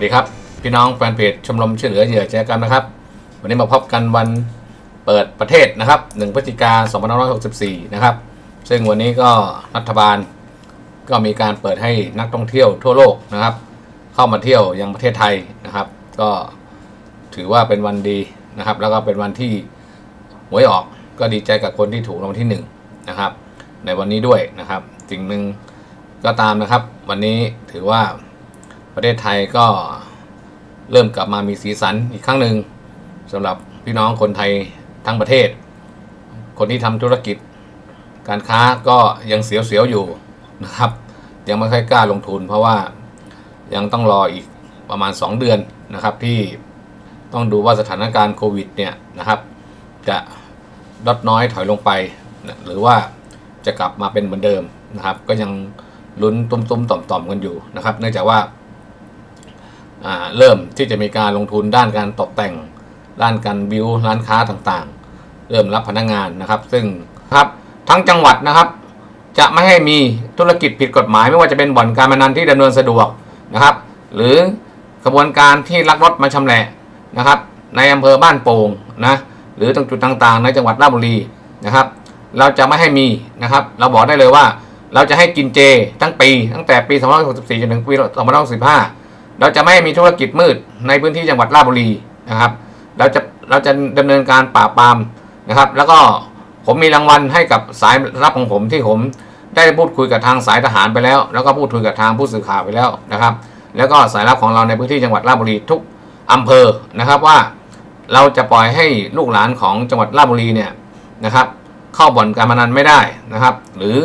สวัสดีครับ พี่น้องแฟนเพจชมรมช่วยเหลือเหยื่อแชร์กรรมนะครับ วันนี้มาพบกันวันเปิดประเทศนะครับ1พฤศจิกายน2564 นะครับ ซึ่งวันนี้ก็รัฐบาลก็มีการเปิดให้นักท่องเที่ยวทั่วโลกนะครับ เข้ามาเที่ยวยังประเทศไทยนะครับ ก็ถือว่าเป็นวันดีนะครับ แล้วก็เป็นวันที่หวยออกก็ดีใจกับคนที่ถูกรางวัลที่หนึ่งนะครับ ในวันนี้ด้วยนะครับสิ่งหนึ่งก็ตามนะครับ วันนี้ถือว่า ประเทศไทยก็เริ่มกลับมามีสีสันอีกครั้งหนึ่งสำหรับพี่น้องคนไทยทั้งประเทศ คนที่ทำธุรกิจ การค้าก็ยังเสียวๆอยู่นะครับ ยังไม่ค่อยกล้าลงทุน เพราะว่ายังต้องรออีกประมาณ 2 เดือนนะครับ ที่ต้องดูว่าสถานการณ์โควิดเนี่ยนะครับ จะลดน้อยถอยลงไป หรือว่าจะกลับมาเป็นเหมือนเดิมนะครับ ก็ยังลุ้นตุ้มๆต่อมๆกันอยู่นะครับ เนื่องจากว่าอ่า เริ่มที่จะมีการลงทุนด้านการตกแต่ง ด้านการบิวร้านค้าต่างๆ เริ่มรับพนักงานนะครับ ซึ่งครับทั้งจังหวัดนะครับ จะไม่ให้มีธุรกิจผิดกฎหมาย ไม่ว่าจะเป็นบ่อนการพนันที่ดำเนินสะดวกนะครับ หรือขบวนการที่ลักลอบมาชำแหละนะครับ ในอำเภอบ้านโป่งนะหรือตรงจุดต่างๆ ในจังหวัดราชบุรีนะครับ เราจะไม่ให้มีนะครับ เราบอกได้เลยว่าเราจะให้กินเจทั้งปีตั้งแต่ปี 2564จนถึงปี 2565 เราจะไม่มีธุรกิจมืดในพื้นที่จังหวัดราชบุรีนะครับ เราจะเราจะดำเนินการปราบปรามนะครับ แล้วก็ผมมีรางวัลให้กับสายรับของผมที่ผมได้พูดคุยกับทางสายทหารไปแล้ว แล้วก็พูดคุยกับทางผู้สื่อข่าวไปแล้วนะครับ แล้วก็สายรับของเราในพื้นที่จังหวัดราชบุรีทุกอำเภอนะครับว่าเราจะปล่อยให้ลูกหลานของจังหวัดราชบุรีเนี่ยนะครับ เข้าบ่อนการพนันไม่ได้นะครับ หรือ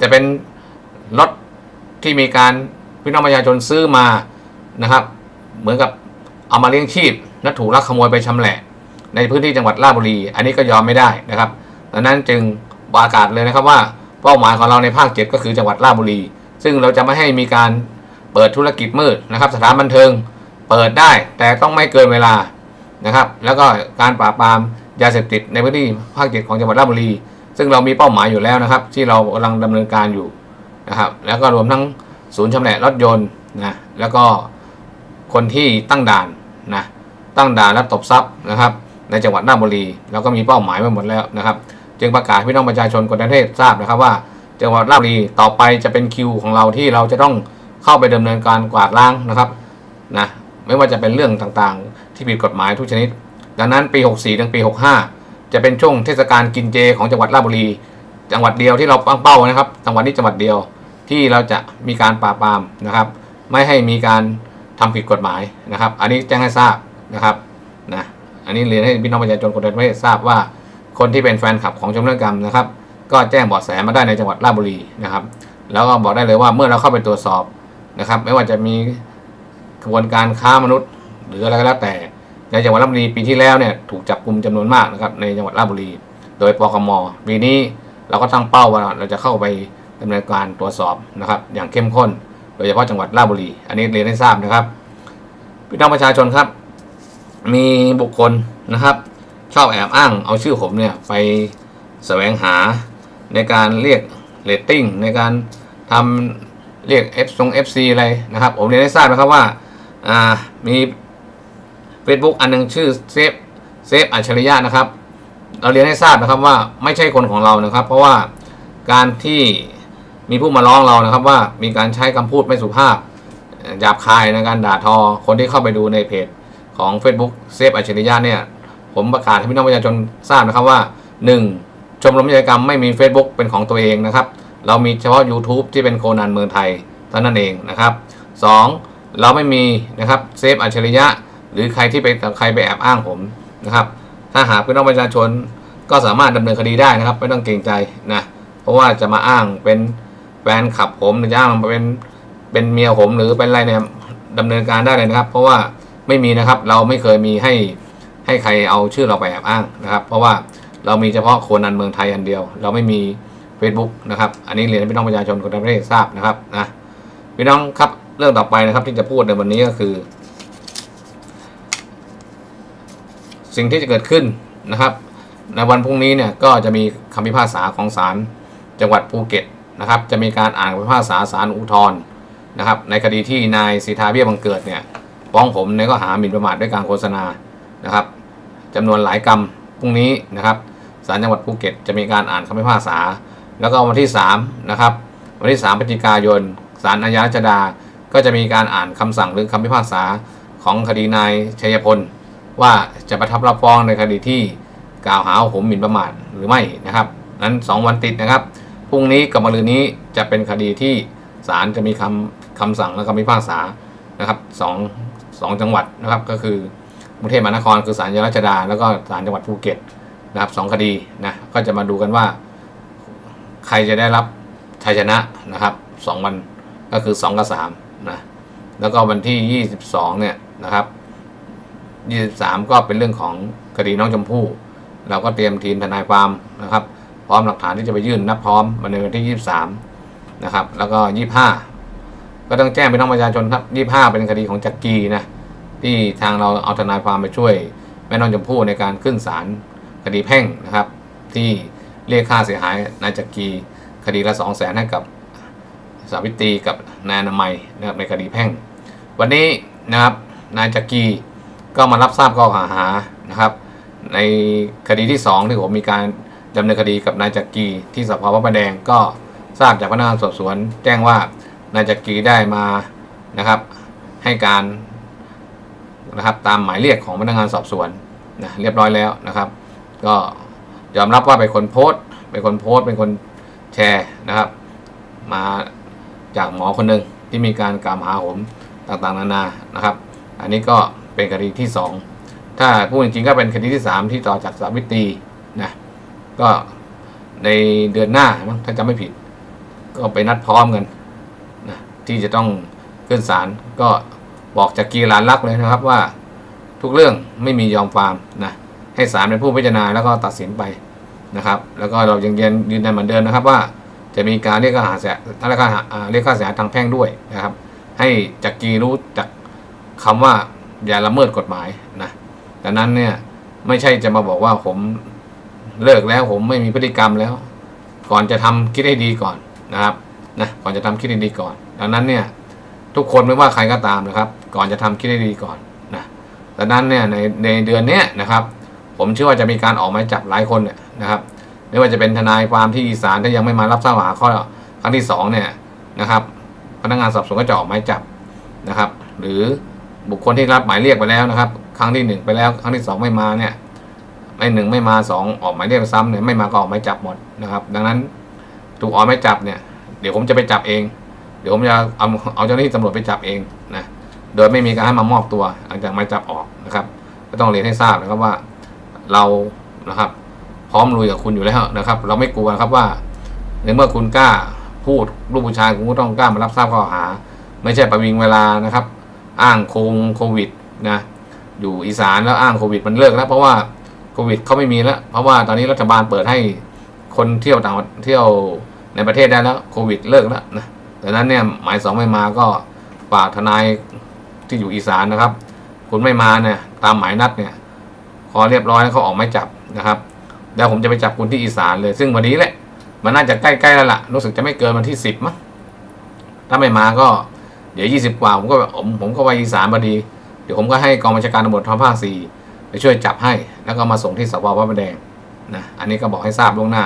จะเป็นรถที่มีการพี่น้องประชาชนซื้อมา นะครับ เหมือนกับเอามาเลี้ยงชีพและถูกลักขโมยไปชำแหละ ในพื้นที่จังหวัดราชบุรี อันนี้ก็ยอมไม่ได้นะครับดังนั้นจึงประกาศเลยนะครับว่าเป้าหมายของเราในภาคเจ็ดก็คือจังหวัดราชบุรี ซึ่งเราจะไม่ให้มีการเปิดธุรกิจมืดนะครับ สถานบันเทิงเปิดได้แต่ต้องไม่เกินเวลานะครับ แล้วก็การปราบปรามยาเสพติดในพื้นที่ภาคเจ็ดของจังหวัดราชบุรี ซึ่งเรามีเป้าหมายอยู่แล้วนะครับ ที่เรากำลังดำเนินการอยู่นะครับ แล้วก็รวมทั้งศูนย์ชำแหละรถยนต์นะแล้วก็ คนที่ตั้งด่านนะตั้งด่านและตบทรัพย์นะครับ ในจังหวัดราชบุรีเราก็มีเป้าหมายไว้หมดแล้วนะครับ จึงประกาศให้พี่น้องประชาชนคนทั้งประเทศทราบนะครับว่าจังหวัดราชบุรีต่อไปจะเป็นคิวของเราที่เราจะต้องเข้าไปดำเนินการกวาดล้างนะครับนะไม่ว่าจะเป็นเรื่องต่างๆ ที่ผิดกฎหมายทุกชนิด ดังนั้นปี 64 ถึงปี 65 จะเป็นช่วงเทศกาลกินเจของจังหวัดราชบุรี จังหวัดเดียวที่เราตั้งเป้านะครับจังหวัดนี้จังหวัดเดียวที่เราจะมีการปราบปรามนะครับ ไม่ให้มีการ ทำผิดกฎหมายนะครับ อันนี้แจ้งให้ทราบนะครับนะอันนี้เรียนให้พี่น้องประชาชนคนไทยประเทราบว่า คนที่เป็นแฟนคลับของชมรมกรรมนะครับ ก็แจ้งเบาะแสมาได้ในจังหวัดราชบุรีนะครับ แล้วก็บอกได้เลยว่าเมื่อเราเข้าไปตรวจสอบนะครับ ไม่ว่าจะมีกระบวนการค้ามนุษย์ หรืออะไรก็แล้วแต่ ในจังหวัดราชบุรีปีที่แล้วเนี่ยถูกจับกลุ่มจำนวนมากนะครับในจังหวัดราชบุรี โดยปคมปีนี้เราก็ตั้งเป้าว่าเราจะเข้าไปดำเนินการตรวจสอบนะครับ อย่างเข้มข้น โดยเฉพาะจังหวัดราชบุรี อันนี้เรียนให้ทราบนะครับพี่น้องประชาชนครับ มีบุคคลนะครับ ชอบแอบอ้างเอาชื่อผมเนี่ยไปแสวงหาในการเรียกเรตติ้งในการทำเรียก F ทรง FC อะไรนะครับ ผมเรียนให้ทราบนะครับว่าอ่ามี Facebook อันหนึงชื่อเซฟเซฟอัจฉริยะนะครับ เราเรียนให้ทราบนะครับว่าไม่ใช่คนของเรานะครับ เพราะว่าการที่ มีผู้มาร้องเรานะครับว่ามีการใช้คำพูดไม่สุภาพหยาบคายในการด่าทอ คนที่เข้าไปดูในเพจของ Facebook เซฟอัจฉริยะเนี่ย ผมประกาศให้พี่น้องประชาชนทราบนะครับว่า 1. ชมรมกิจกรรมไม่มี Facebook เป็นของตัวเองนะครับ เรามีเฉพาะ YouTube ที่เป็นโคนันเมืองไทยเท่านั้นเองนะครับ 2. เราไม่มีนะครับเซฟอัจฉริยะ หรือใครที่ไปใครไปแอบอ้างผมนะครับ ถ้าหากพี่น้องประชาชนก็สามารถดำเนินคดีได้นะครับ ไม่ต้องเกรงใจนะเพราะว่าจะมาอ้างเป็น นขับผมหรือจะอ้างเป็นเป็นเมียผมหรือเป็นอะไรเนี่ยดำเนินการได้เลยนะครับ เพราะว่าไม่มีนะครับ เราไม่เคยมีให้ให้ใครเอาชื่อเราไปแอบอ้างนะครับ เพราะว่าเรามีเฉพาะโคนันเมืองไทยอันเดียว เราไม่มี Facebook นะครับ อันนี้เรียนให้พี่น้องประชาชนคนทั้งประเทศทราบนะครับนะพี่น้องครับเรื่องต่อไปนะครับที่จะพูดในวันนี้ก็คือ สิ่งที่จะเกิดขึ้นนะครับ ในวันพรุ่งนี้เนี่ยก็จะมีคำพิพากษาของศาลจังหวัดภูเก็ต นะครับจะมีการอ่านคำพิพากษาศาลอุทธรณ์นะครับในคดีที่นายสิทธาเบี้ยบังเกิดเนี่ยฟ้องผมในข้อหาหมิ่นประมาทด้วยการโฆษณานะครับจำนวนหลายกรรมพรุ่งนี้นะครับศาลจังหวัดภูเก็ตจะมีการอ่านคำพิพากษา แล้วก็วันที่3นะครับวันที่ 3พฤศจิกายนศาลอาญารัชดา ก็จะมีการอ่านคำสั่งหรือคำพิพากษาของคดีนายชัยพล ว่าจะประทับรับฟ้องในคดีที่กล่าวหาว่าผมหมิ่นประมาทหรือไม่นะครับ นั้น 2 วันติดนะครับ พรุ่งนี้กับมะรืนนี้จะเป็นคดีที่ศาลจะมีคำคำสั่งและคำพิพากษานะครับสองสองจังหวัดนะครับ ก็คือกรุงเทพมหานครคือศาลยรัชดาแล้วก็ศาลจังหวัดภูเก็ตนะครับสองคดีนะก็จะมาดูกันว่า ใครจะได้รับชัยชนะนะครับสองวันก็คือ2กับ3นะแล้วก็วันที่22เนี่ยนะครับ23ก็เป็นเรื่องของคดีน้องชมพู่เราก็เตรียมทีมทนายความนะครับ พร้อมหลักฐานที่จะไปยื่นนับพร้อมมาในวันที่ 23 นะครับ แล้วก็ 25 ก็ต้องแจ้งไปน้องประชาชนครับ 25 เป็นคดีของจักรีนะที่ทางเราเอาทนายความไปช่วยแม่น้องชมพู่ในการขึ้นศาลคดีแพ่งนะครับ ที่เรียกค่าเสียหายนายจักรีคดีละ 2 0 0แสนให้กับสาวิตรีกับนายนามัยนะครับในคดีแพ่ง วันนี้นะครับนายจักรีก็มารับทราบข้อกล่าวหานะครับ ในคดีที่ 2 ที่ผมมีการ ดำเนินคดีกับนายจักรีที่สพพระประแดงก็ทราบจากพนักงานสอบสวน แจ้งว่านายจักรีได้มานะครับ ให้การนะครับตามหมายเรียกของพนักงานสอบสวนนะเรียบร้อยแล้วนะครับ ก็ยอมรับว่าเป็นคนโพสต์เป็นคนโพสต์เป็นคนแชร์นะครับ มาจากหมอคนหนึ่งที่มีการกล่าวหาผมต่างๆ นานานะครับ อันนี้ก็เป็นคดีที่ 2 ถ้าพูดจริงๆก็เป็นคดีที่ 3 ที่ต่อจากสาวิตรีนะ ก็ในเดือนหน้ามั้งถ้าจำไม่ผิด ก็ไปนัดพร้อมกันนะที่จะต้องขึ้นศาลก็บอกจากกีฬานรักเลยนะครับว่า ทุกเรื่องไม่มียอมความนะให้ศาลเป็นผู้พิจารณาแล้วก็ตัดสินไปนะครับ แล้วก็เรายังยืนยืนยันเหมือนเดิมนะครับว่า จะมีการเรียกค่าเสียเรียกค่าเรียกค่าเสียทางแพ่งด้วยนะครับ ให้จักรีรู้จักคำว่าอย่าละเมิดกฎหมายนะดังนั้นเนี่ยไม่ใช่จะมาบอกว่าผม เลิกแล้วผมไม่มีพฤติกรรมแล้ว ก่อนจะทำคิดให้ดีก่อนนะครับนะก่อนจะทำคิดให้ดีก่อน ดังนั้นเนี่ยทุกคนไม่ว่าใครก็ตามนะครับ ก่อนจะทำคิดให้ดีก่อนนะดังนั้นเนี่ยในในเดือนนี้นะครับ ผมเชื่อว่าจะมีการออกหมายจับหลายคนเนี่ยนะครับไม่ว่าจะเป็นทนายความที่อีสานถ้ายังไม่มารับทราบหาข้อครั้งที่สองเนี่ยนะครับ พนักงานสอบสวนก็จะออกหมายจับนะครับ หรือบุคคลที่รับหมายเรียกไปแล้วนะครับ ครั้งที่หนึ่งไปแล้ว ครั้งที่สองไม่มาเนี่ย ไม่หนึ่งไม่มาสองออกหมายเรียกซ้ำเนี่ยไม่มาก็ออกหมายจับหมดนะครับ ดังนั้นถูกออกหมายจับเนี่ยเดี๋ยวผมจะไปจับเอง เดี๋ยวผมจะเอาเอาเจ้าหน้าที่ตำรวจไปจับเองนะโดยไม่มีการให้มามอบตัวหลังจากหมายจับออกนะครับ ก็ต้องเรียนให้ทราบนะครับว่าเรานะครับพร้อมลุยกับคุณอยู่แล้วนะครับ เราไม่กลัวครับว่าในเมื่อคุณกล้าพูดลูกผู้ชายคุณก็ต้องกล้ามารับทราบข้อหา ไม่ใช่ประวิงเวลานะครับ อ้างโคงโควิดนะอยู่อีสานแล้วอ้างโควิดมันเลิกแล้วเพราะว่า วิดเขาไม่มีแล้ว เพราะว่าตอนนี้รัฐบาลเปิดให้คนเที่ยวต่างเที่ยวในประเทศได้แล้วโควิดเลิกแล้วนะดังนั้นเนี่ยหมายสองไม่มาก็ฝากทนายที่อยู่อีสานนะครับ คุณไม่มาเนี่ยตามหมายนัดเนี่ยพอเรียบร้อยแล้วเขาออกหมายจับนะครับแล้วผมจะไปจับคุณที่อีสานเลย ซึ่งวันนี้แหละ มันน่าจะใกล้ๆแล้วล่ะ รู้สึกจะไม่เกินวันที่สิบมั้งถ้าไม่มาก็เดี๋ยวยี่สิบกว่าผมก็ผมผมก็ไปอีสานพอดี เดี๋ยวผมก็ให้กองบัญชาการตำรวจท้องภาคสี่ ไปช่วยจับให้ แล้วก็มาส่งที่สพพระประแดงนะอันนี้ก็บอกให้ทราบล่วงหน้า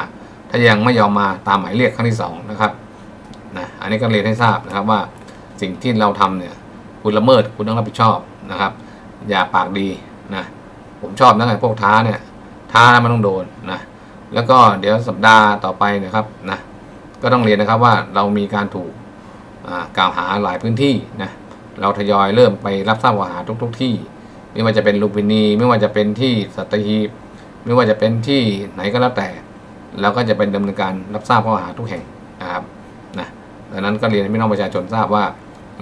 ถ้ายังไม่ยอมมาตามหมายเรียกครั้งที่สองนะครับนะอันนี้ก็เรียนให้ทราบนะครับว่าสิ่งที่เราทำเนี่ยคุณละเมิดคุณต้องรับผิดชอบนะครับ อย่าปากดีนะผมชอบนะไอ้พวกท้าเนี่ยท้ามันต้องโดนนะแล้วก็เดี๋ยวสัปดาห์ต่อไปนะครับนะก็ต้องเรียนนะครับว่าเรามีการถูกกล่าวหาหลายพื้นที่นะเราทยอยเริ่มไปรับทราบข้อหาทุกๆที่ ไม่ว่าจะเป็นลุมพินี ไม่ว่าจะเป็นที่สัตหีบไม่ว่าจะเป็นที่ไหนก็แล้วแต่เราก็จะเป็นดำเนินการรับทราบข้อหาทุกแห่งนะครับนะดังนั้นก็เรียนให้พี่น้องประชาชนทราบว่า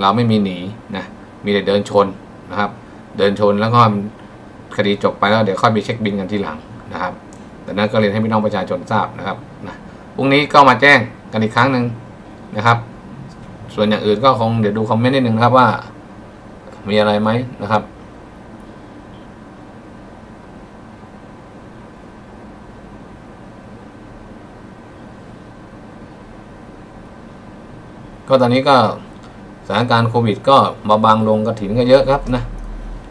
เราไม่มีหนีนะมีแต่เดินชนนะครับ เดินชนแล้วก็คดีจบไปแล้วเดี๋ยวค่อยไปเช็คบินกันทีหลังนะครับดังนั้นก็เรียนให้พี่น้องประชาชนทราบนะครับนะพรุ่งนี้ก็มาแจ้งกันอีกครั้งหนึ่งนะครับ ส่วนอย่างอื่นก็คงเดี๋ยวดูคอมเมนต์นิดนึงนะครับว่ามีอะไรไหมนะครับ ก็ตอนนี้ก็สถานการณ์โควิด ก็มาบางลงกระถินก็เยอะครับนะ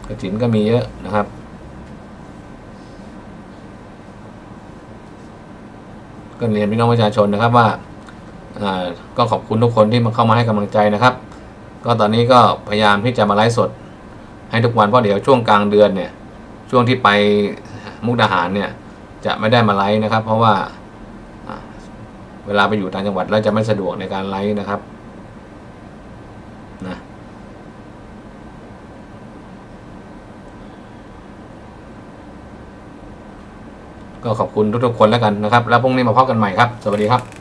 กระถินก็มีเยอะนะครับก็เรียนพี่น้องประชาชนนะครับว่าก็ขอบคุณทุกคนที่มาเข้ามาให้กำลังใจนะครับ ก็ตอนนี้ก็พยายามที่จะมาไลฟ์สด ให้ทุกวันเพราะเดี๋ยวช่วงกลางเดือนเนี่ยช่วงที่ไปมุกดาหารเนี่ยจะไม่ได้มาไลฟ์นะครับ เพราะว่าอ่าเวลาไปอยู่ต่างจังหวัดแล้วจะไม่สะดวกในการไลฟ์นะครับนะ ก็ขอบคุณทุกๆคนแล้วกันนะครับ แล้วพรุ่งนี้มาพบกันใหม่ครับ สวัสดีครับ